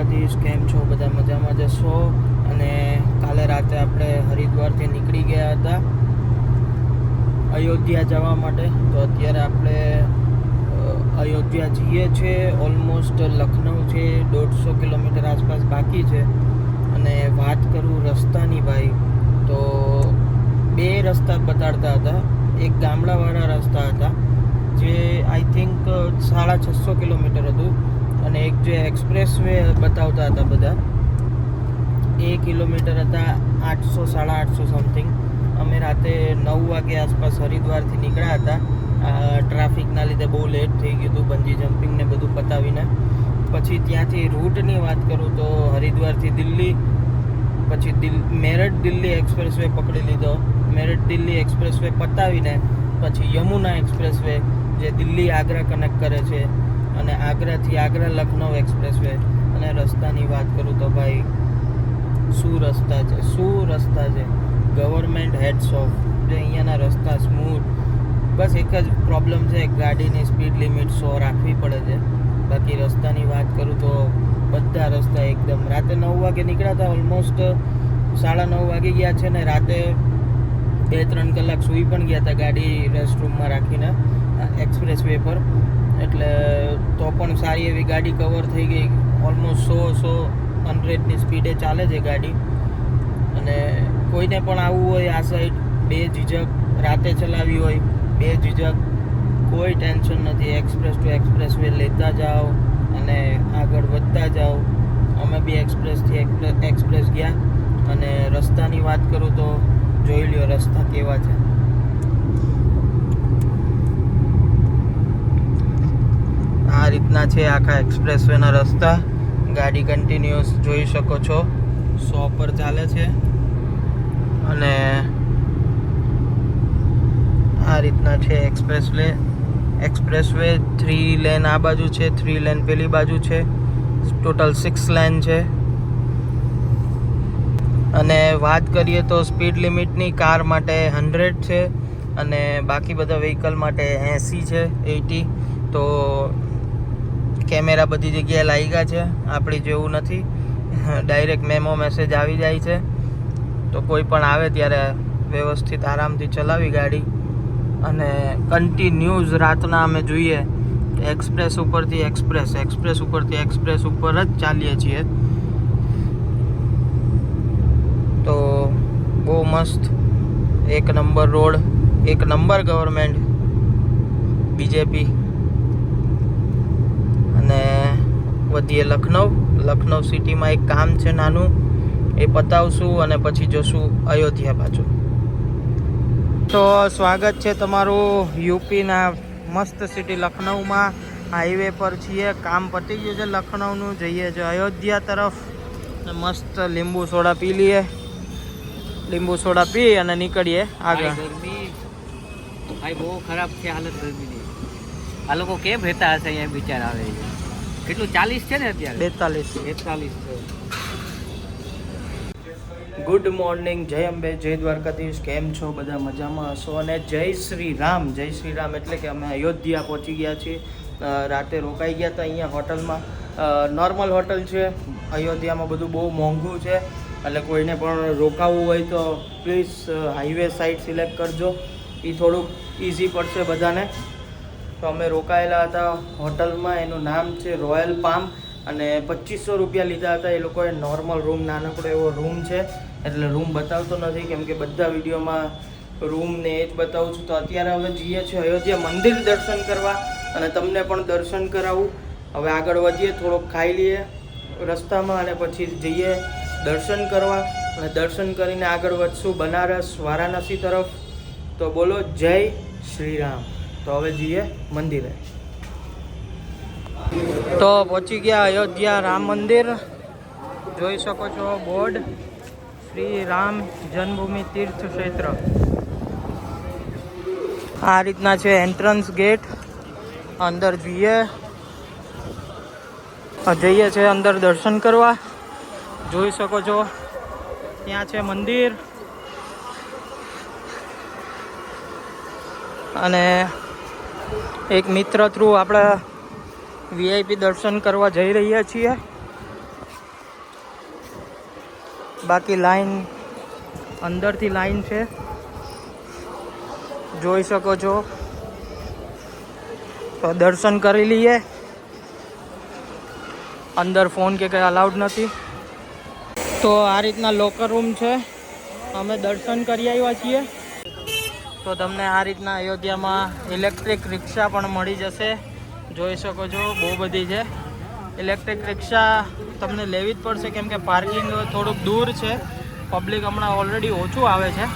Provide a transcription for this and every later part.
દ્વારકાધીશ કેમ છો? બધા મજામાં જશો? અને કાલે રાતે આપણે હરિદ્વારથી નીકળી ગયા હતા અયોધ્યા જવા માટે. તો અત્યારે આપણે અયોધ્યા જઈએ છીએ ઓલમોસ્ટ લખનઉ છે, દોઢસો કિલોમીટર આસપાસ બાકી છે. અને વાત કરું રસ્તાની ભાઈ, તો બે રસ્તા બતાડતા હતા. એક ગામડાવાળા રસ્તા હતા, જે આઈ થિંક સાડા છસો કિલોમીટર હતું. અને એક જે એક્સપ્રેસ વે બતાવતા હતા બધા, એ કિલોમીટર હતા આઠસો સાડા આઠસો સમથિંગ અમે રાતે નવ વાગે આસપાસ હરિદ્વારથી નીકળ્યા હતા. ટ્રાફિકના લીધે બહુ લેટ થઈ ગયું હતું, બંજી જમ્પિંગ ને બધું પતાવીને. પછી ત્યાંથી રૂટની વાત કરું તો હરિદ્વારથી દિલ્હી, પછી દિલ, મેરઠ દિલ્હી એક્સપ્રેસ વે પકડી લીધો. મેરઠ દિલ્હી એક્સપ્રેસ વે પતાવીને, પછી યમુના એક્સપ્રેસ વે જે દિલ્હી આગ્રા કનેક્ટ કરે છે. અને આગ્રાથી આગ્રા લખનઉ એક્સપ્રેસ વે અને રસ્તાની વાત કરું તો ભાઈ, શું રસ્તા છે? શું રસ્તા છે? ગવર્મેન્ટ હેડ્સ ઓફ જે અહીંયાના રસ્તા સ્મૂથ બસ એક જ પ્રોબ્લેમ છે, ગાડીની સ્પીડ લિમિટ સો રાખવી પડે છે. બાકી રસ્તાની વાત કરું તો બધા રસ્તા એકદમ. રાતે નવ વાગે નીકળ્યા હતા ઓલમોસ્ટ સાડા નવ વાગી ગયા છે ને રાતે બે ત્રણ કલાક સૂઈ પણ ગયા હતા ગાડી રેસ્ટરૂમમાં રાખીને એક્સપ્રેસ વે પર. એટલે તો પણ સારી એવી ગાડી કવર થઈ ગઈ. ઓલમોસ્ટ સો સો હંડ્રેડની સ્પીડે ચાલે છે ગાડી. અને કોઈને પણ આવવું હોય આ સાઈડ બે ઝીઝક રાતે ચલાવી હોય, બે ઝીઝક કોઈ ટેન્શન નથી. એક્સપ્રેસ ટુ એક્સપ્રેસ વે લેતા જાઓ અને આગળ વધતા જાઓ. અમે બી એક્સપ્રેસથી એક્સપ્રેસ ગયા અને રસ્તાની વાત કરું તો જોઈ લ્યો રસ્તા કેવા છે આ રીતના છે, આખા એક્સપ્રેસ વેના રસ્તા. ગાડી કન્ટિન્યુઅસ જોઈ શકો છો. સો પર ચાલે છે. અને આ રીતના છે expressway expressway three lane આ બાજુ છે થ્રી લેન પેલી બાજુ છે. ટોટલ સિક્સ લેન છે. અને વાત કરીએ તો સ્પીડ લિમિટની કાર માટે હંડ્રેડ છે અને બાકી બધા વ્હીકલ માટે એંસી છે એટી તો કેમેરા બધી જગ્યાએ લાગ્યા છે. આપણી જેવું નથી. ડાયરેક્ટ મેમો મેસેજ આવી જાય છે. તો કોઈ પણ આવે ત્યારે વ્યવસ્થિત આરામથી ચલાવી ગાડી. અને કન્ટિન્યુઝ રાતના અમે જોઈએ એક્સપ્રેસ ઉપરથી એક્સપ્રેસ એક્સપ્રેસ ઉપરથી એક્સપ્રેસ ઉપર જ ચાલીએ છીએ. તો બહુ મસ્ત. એક નંબર રોડ એક નંબર ગવર્મેન્ટ બીજેપી અને વધીએ લખનઉ લખનઉ સિટીમાં એક કામ છે નાનું. એ પતાવશું અને પછી જશું અયોધ્યા પાછું તો સ્વાગત છે તમારું યુપીના મસ્ત સિટી લખનઉમાં હાઈવે પર છીએ. કામ પતી ગયું છે લખનઉનું જઈએ છે અયોધ્યા તરફ. મસ્ત લીંબુ સોડા પી લઈએ. લીંબુ સોડા પી અને નીકળીએ આગળ. ગરમી. ભાઈ બહુ ખરાબ છે હાલત ગરમીની. આ લોકો કેમ રહેતા હશે અહીંયા બિચાર આવે છે. કેટલું ચાલીસ છે ને અત્યારે? બેતાલીસ. બેતાલીસ છે. ગુડ મોર્નિંગ જય અંબે જય દ્વારકાધીશ કેમ છો? બધા મજામાં હશો? અને જય શ્રી રામ જય શ્રી રામ એટલે કે અમે અયોધ્યા પહોંચી ગયા છીએ. રાતે રોકાઈ ગયા હતા અહીંયા હોટલમાં. નોર્મલ હોટલ છે. અયોધ્યામાં બધું બહુ મોંઘું છે. એટલે કોઈને પણ રોકાવું હોય તો પ્લીઝ હાઈવે સાઈડ સિલેક્ટ કરજો. એ થોડુંક ઇઝી પડશે બધાને. તો અમે રોકાયેલા હતા હોટલમાં, એનું નામ છે રોયલ પામ અને પચીસો રૂપિયા લીધા હતા. એ લોકોએ નોર્મલ રૂમ નાનકડો એવો રૂમ છે. એટલે રૂમ બતાવતો નથી, કેમ કે બધા વિડીયોમાં રૂમ ને એ જ બતાવું છું. તો અત્યારે હવે જઈએ છીએ અયોધ્યા મંદિર દર્શન કરવા અને તમને પણ દર્શન કરાવું. હવે આગળ વધીએ, થોડોક ખાઈ લઈએ રસ્તામાં અને પછી જઈએ દર્શન કરવા. અને દર્શન કરીને આગળ વધશું બનારસ, વારાણસી તરફ. તો બોલો, જય શ્રી રામ. તો હવે જઈએ મંદિરે. તો પહોંચી ગયા અયોધ્યા રામ મંદિર. જોઈ શકો છો બોર્ડ. શ્રી રામ જન્મભૂમિ તીર્થ ક્ષેત્ર આ રીતના છે એન્ટ્રન્સ ગેટ અંદર જઈએ. જઈએ છે અંદર દર્શન કરવા. જોઈ શકો છો ત્યાં છે મંદિર. અને એક મિત્ર થ્રુ આપણે વીઆઈપી દર્શન કરવા જઈ રહ્યા છીએ. બાકી લાઈન અંદરથી લાઈન છે. જોઈ શકો છો. તો દર્શન કરી લઈએ. અંદર ફોન કે કંઈ અલાઉડ નથી. તો આ રીતના લોકર રૂમ છે. અમે દર્શન કરી આવ્યા છીએ. તો તમને આ રીતના અયોધ્યામાં ઇલેક્ટ્રિક રિક્ષા પણ મળી જશે. જોઈ શકો છો, બહુ બધી છે. ઇલેક્ટ્રિક રિક્ષા તમને લેવી જ પડશે, કેમ કે પાર્કિંગ થોડુંક દૂર છે. પબ્લિક હમણાં ઓલરેડી ઓછું આવે છે.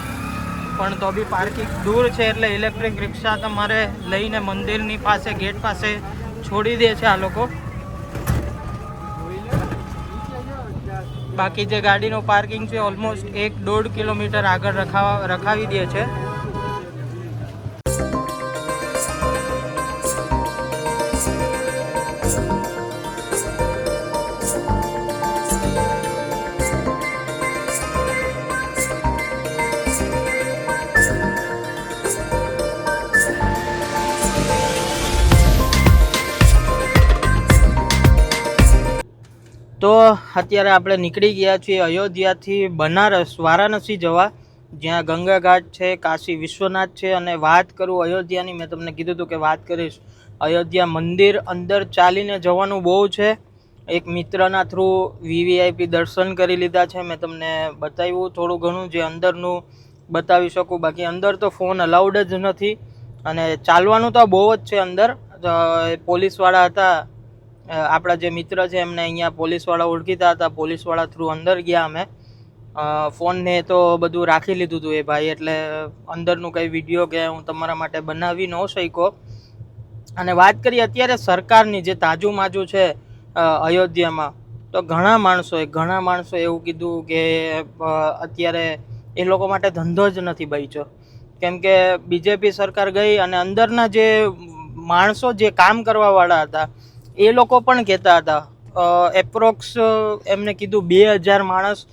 પણ તો બી પાર્કિંગ દૂર છે એટલે ઇલેક્ટ્રિક રિક્ષા તમારે લઈને મંદિરની પાસે, ગેટ પાસે છોડી દે છે આ લોકો. બાકી જે ગાડીનું પાર્કિંગ છે ઓલમોસ્ટ એક દોઢ કિલોમીટર આગળ રખાવા, રખાવી દે છે. તો અત્યારે આપણે નીકળી ગયા છીએ અયોધ્યાથી બનારસ, વારાણસી જવા. જ્યાં ગંગા ઘાટ છે, કાશી વિશ્વનાથ છે અને વાત કરું અયોધ્યાની, મેં તમને કીધું હતું કે વાત કરીશ. અયોધ્યા મંદિર અંદર ચાલીને જવાનું બહુ છે. એક મિત્રના થ્રુ વીવીઆઈપી દર્શન કરી લીધા છે. મેં તમને બતાવ્યું થોડું ઘણું જે અંદરનું બતાવી શકું. બાકી અંદર તો ફોન અલાઉડ જ નથી. અને ચાલવાનું તો બહુ જ છે અંદર. પોલીસવાળા હતા આપણા જે મિત્ર છે, એમને અહીંયા પોલીસવાળા ઓળખીતા હતા. પોલીસવાળા થ્રુ અંદર ગયા અમે. ફોનને તો બધું રાખી લીધું હતું એ ભાઈ. એટલે અંદરનું કંઈ વીડિયો કે હું તમારા માટે બનાવી ન શક્યો. અને વાત કરીએ અત્યારે સરકારની જે તાજું માજું છે અયોધ્યામાં, તો ઘણા માણસોએ, ઘણા માણસો એવું કીધું કે અત્યારે એ લોકો માટે ધંધો જ નથી બચ્યો. કેમ કે બીજેપી સરકાર ગઈ અને અંદરના જે માણસો જે કામ કરવાવાળા હતા એ લોકો પણ કહેતા હતા. એપ્રોક્સ એમને કીધું બે હજાર માણસ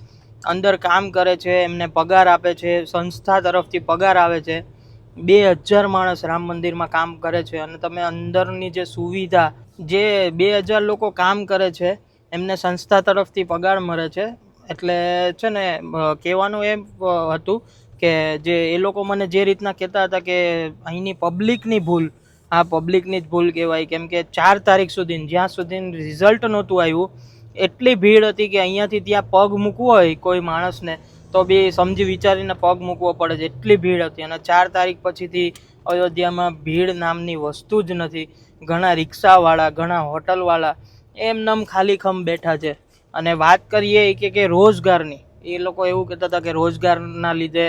અંદર કામ કરે છે, એમને પગાર આપે છે, સંસ્થા તરફથી પગાર આવે છે. બે હજાર માણસ રામ મંદિરમાં કામ કરે છે અને તમે અંદરની જે સુવિધા, જે બે હજાર લોકો કામ કરે છે, એમને સંસ્થા તરફથી પગાર મળે છે. એટલે છે ને કહેવાનું એમ હતું કે જે એ લોકો મને જે રીતના કહેતા હતા કે અહીંની પબ્લિકની ભૂલ આ પબ્લિકની જ ભૂલ કહેવાય. કેમ કે ચાર તારીખ સુધી, જ્યાં સુધી રિઝલ્ટ નહોતું આવ્યું, એટલી ભીડ હતી કે અહીંયાથી ત્યાં પગ મૂકવો હોય કોઈ માણસને, તો બી સમજી વિચારીને પગ મૂકવો પડે છે. એટલી ભીડ હતી. અને ચાર તારીખ પછીથી અયોધ્યામાં ભીડ નામની વસ્તુ જ નથી. ઘણા રિક્ષાવાળા, ઘણા હોટલવાળા એમનેમ ખાલી ખમ બેઠા છે. અને વાત કરીએ કે કે રોજગારની. એ લોકો એવું કહેતા હતા કે રોજગારના લીધે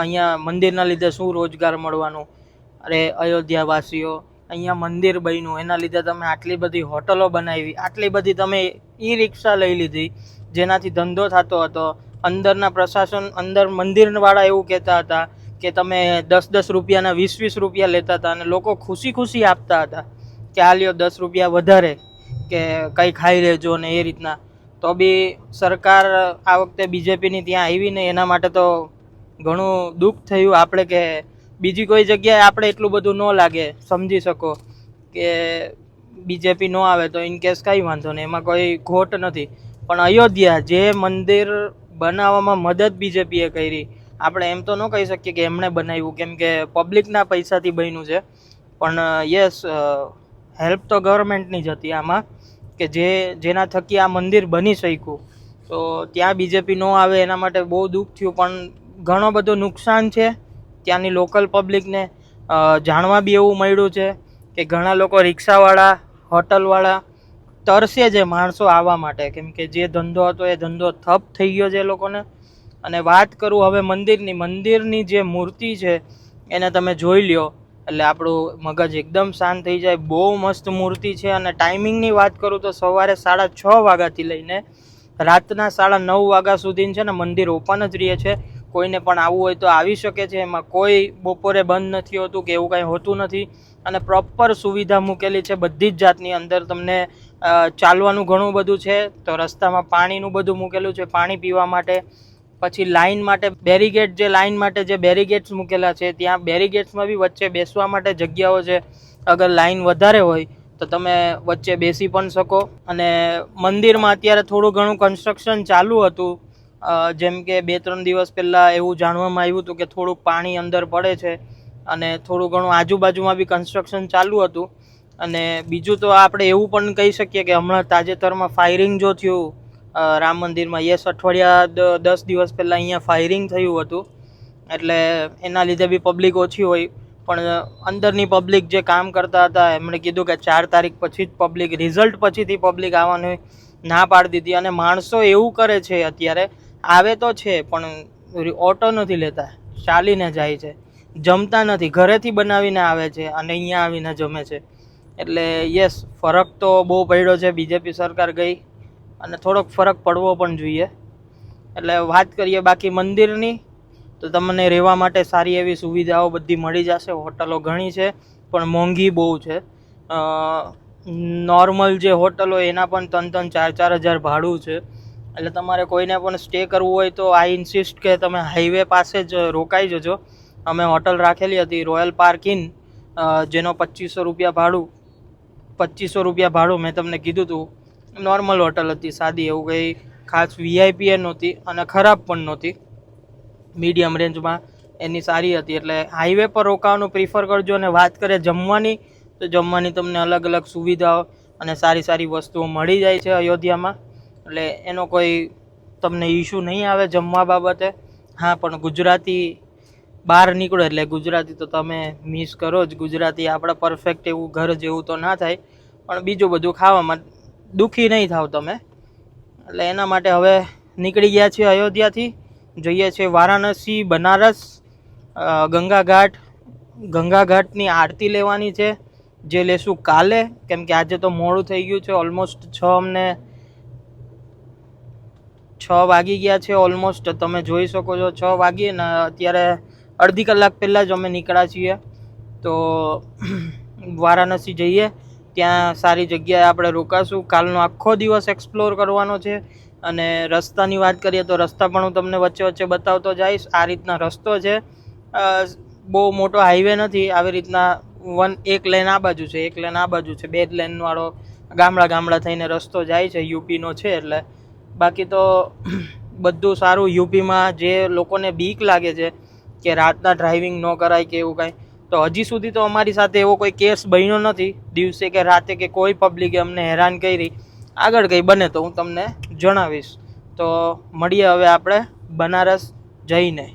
અહીંયા મંદિરના લીધે શું રોજગાર મળવાનું? અરે અયોધ્યાવાસીઓ, અહીંયા મંદિર બન્યું, એના લીધે તમે આટલી બધી હોટલો બનાવી, આટલી બધી તમે ઈ રિક્ષા લઈ લીધી, જેનાથી ધંધો થતો હતો. અંદરના પ્રશાસન, અંદર મંદિરવાળા એવું કહેતા હતા કે તમે દસ દસ રૂપિયાના વીસ વીસ રૂપિયા લેતા હતા અને લોકો ખુશી ખુશી આપતા હતા કે આ લ્યો દસ રૂપિયા વધારે કે કંઈ ખાઈ લેજો ને એ રીતના. તો બી સરકાર આ વખતે બીજેપીની ત્યાં આવી ને એના માટે તો ઘણું દુઃખ થયું. આપણે કે બીજી કોઈ જગ્યાએ આપણે એટલું બધું ન લાગે, સમજી શકો કે બીજેપી ન આવે તો ઇન કેસ કંઈ વાંધો નહીં, એમાં કોઈ ખોટ નથી. પણ અયોધ્યા જે મંદિર બનાવવામાં મદદ બીજેપીએ કરી, આપણે એમ તો ન કહી શકીએ કે એમણે બનાવ્યું, કેમ કે પબ્લિકના પૈસાથી બન્યું છે. પણ યસ હેલ્પ તો ગવર્મેન્ટની જ હતી આમાં, કે જે, જેના થકી આ મંદિર બની શક્યું. તો ત્યાં બીજેપી ન આવે એના માટે બહુ દુઃખ થયું, પણ ઘણો બધો નુકસાન છે. ત્યાંની લોકલ પબ્લિકને જાણવા બી એવું મળ્યું છે કે ઘણા લોકો રિક્ષાવાળા, હોટલવાળા તરસે છે માણસો આવવા માટે. કેમ કે જે ધંધો હતો એ ધંધો થપ થઈ ગયો છે લોકોને. અને વાત કરું હવે મંદિરની મંદિરની જે મૂર્તિ છે એને તમે જોઈ લ્યો. એટલે આપણું મગજ એકદમ શાંત થઈ જાય. બહુ મસ્ત મૂર્તિ છે અને ટાઈમિંગની વાત કરું તો સવારે સાડા છ વાગ્યાથી લઈને રાતના સાડા નવ વાગ્યા સુધી છે ને મંદિર ઓપન જ રહે છે. કોઈને પણ આવવું હોય તો આવી શકે છે. એમાં કોઈ બપોરે બંધ નથી હોતું કે એવું કાંઈ હોતું નથી. અને પ્રોપર સુવિધા મૂકેલી છે બધી જ જાતની. અંદર તમને ચાલવાનું ઘણું બધું છે. તો રસ્તામાં પાણીનું બધું મૂકેલું છે પાણી પીવા માટે. પછી લાઇન માટે બેરીગેટ જે લાઇન માટે જે બેરીગેટ્સ મૂકેલા છે, ત્યાં બેરીગેટ્સમાં બી વચ્ચે બેસવા માટે જગ્યાઓ છે. અગર લાઈન વધારે હોય તો તમે વચ્ચે બેસી પણ શકો. અને મંદિરમાં અત્યારે થોડું ઘણું કન્સ્ટ્રક્શન ચાલુ હતું. જેમ કે બે ત્રણ દિવસ પહેલાં એવું જાણવામાં આવ્યું હતું કે થોડુંક પાણી અંદર પડે છે અને થોડું ઘણું આજુબાજુમાં બી કન્સ્ટ્રક્શન ચાલુ હતું. અને બીજું તો આપણે એવું પણ કહી શકીએ કે હમણાં તાજેતરમાં ફાયરિંગ જો થયું રામ મંદિરમાં, યસ, અઠવાડિયા દસ દિવસ પહેલાં અહીંયા ફાયરિંગ થયું હતું. એટલે એના લીધે બી પબ્લિક ઓછી હોય. પણ અંદરની પબ્લિક જે કામ કરતા હતા, એમણે કીધું કે ચાર તારીખ પછી જ પબ્લિક રિઝલ્ટ પછીથી પબ્લિક આવવાની ના પાડી દીધી. અને માણસો એવું કરે છે અત્યારે આવે તો છે, પણ ઓટો નથી લેતા. ચાલીને જાય છે. જમતા નથી. ઘરેથી બનાવીને આવે છે અને અહીંયા આવીને જમે છે. એટલે યસ ફરક તો બહુ પડ્યો છે. બીજેપી સરકાર ગઈ અને થોડોક ફરક પડવો પણ જોઈએ. એટલે વાત કરીએ બાકી મંદિરની, તો તમને રહેવા માટે સારી એવી સુવિધાઓ બધી મળી જશે. હોટલો ઘણી છે, પણ મોંઘી બહુ છે. નોર્મલ જે હોટલો એના પણ ત્રણ ત્રણ ચાર ચાર હજાર ભાડું છે. એટલે તમારે કોઈને પણ સ્ટે કરવું હોય તો આઈ ઇન્સિસ્ટ કે તમે હાઈવે પાસે જ રોકાઈ જજો. અમે હોટલ રાખેલી હતી રોયલ પાર્ક ઇન જેનો પચીસો રૂપિયા ભાડું, પચીસો રૂપિયા ભાડું મેં તમને કીધું હતું. નોર્મલ હોટલ હતી, સાદી એવું કંઈ ખાસ વીઆઈપી નહોતી અને ખરાબ પણ નહોતી. મીડિયમ રેન્જમાં એની સારી હતી, એટલે હાઈવે પર રોકાવાનું પ્રિફર કરજો અને વાત કરીએ જમવાની, તો જમવાની તમને અલગ અલગ સુવિધાઓ અને સારી સારી વસ્તુઓ મળી જાય છે અયોધ્યામાં. એટલે એનો કોઈ તમને ઇશ્યુ નહીં આવે જમવા બાબતે. હા, પણ ગુજરાતી બહાર નીકળો એટલે ગુજરાતી તો તમે મિસ કરો જ. ગુજરાતી આપણે પરફેક્ટ એવું ઘર જેવું તો ના થાય. પણ બીજું બધું ખાવામાં દુઃખી નહીં થાવ તમે. એટલે એના માટે હવે નીકળી ગયા છીએ અયોધ્યાથી. જઈએ છીએ વારાણસી, બનારસ ગંગાઘાટ. ગંગા ઘાટ ગંગા ઘાટની આરતી લેવાની છે. જે લેશું કાલે. કેમ કે આજે તો મોડું થઈ ગયું છે. ઓલમોસ્ટ છ અમને છ વાગી ગયા છે ઓલમોસ્ટ તમે જોઈ શકો છો, છ વાગીએ ને અત્યારે અડધી કલાક પહેલાં જ અમે નીકળ્યા છીએ. તો વારાણસી જઈએ, ત્યાં સારી જગ્યાએ આપણે રોકાશું. કાલનો આખો દિવસ એક્સપ્લોર કરવાનો છે. અને રસ્તાની વાત કરીએ તો રસ્તા પણ હું તમને વચ્ચે વચ્ચે બતાવતો જઈશ. આ રીતના રસ્તો છે. બહુ મોટો હાઈવે નથી. આવી રીતના વન એક લેન આ બાજુ છે, એક લેન આ બાજુ છે. બે લેનવાળો ગામડા ગામડા થઈને રસ્તો જાય છે યુપીનો છે એટલે બાકી તો બધું સારું યુપીમાં જે લોકોને બીક લાગે છે કે રાતના ડ્રાઇવિંગ ન કરાય કે એવું કાંઈ, તો હજી સુધી તો અમારી સાથે એવો કોઈ કેસ બન્યો નથી. દિવસે કે રાતે કે કોઈ પબ્લિકે અમને હેરાન કરી. આગળ કંઈ બને તો હું તમને જણાવીશ. તો મળીએ હવે આપણે બનારસ જઈને.